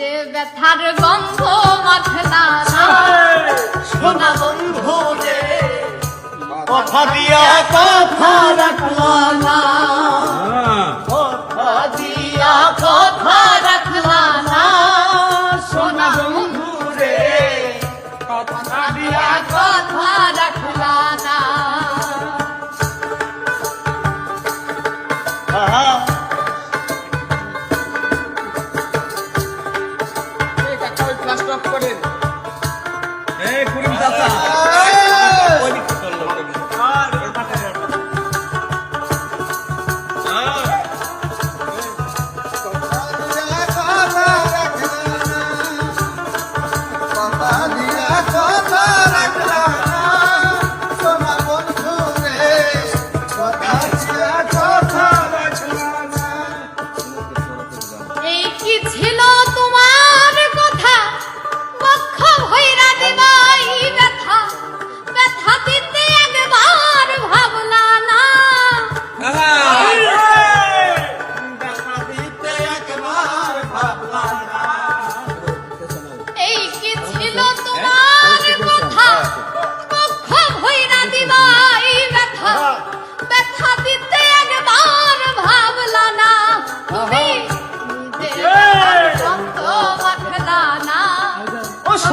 যে ব্যথার গন্ধ মাথলা সোনা বন্ধু যে কথা দিয়া কথা রাখলা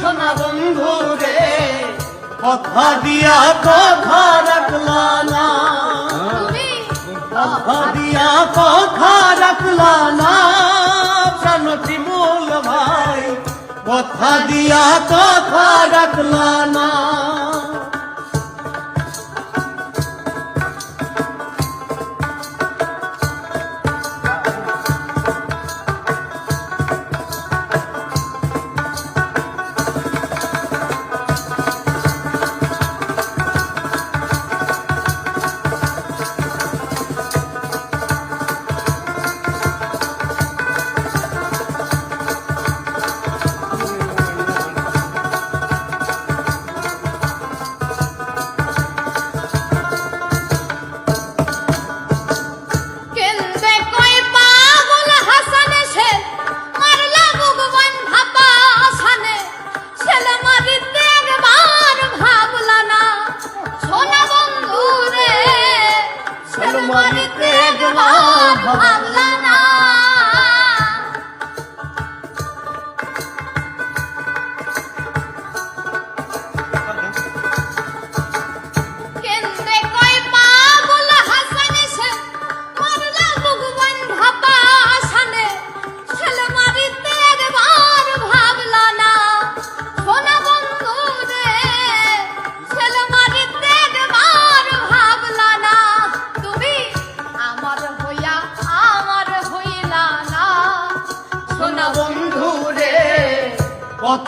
সোনা বন্ধু রে কথা দিয়া কথা রাখলানা কথা দিয়া কথা রাখলা না। মূল ভাই কথা দিয়া কথা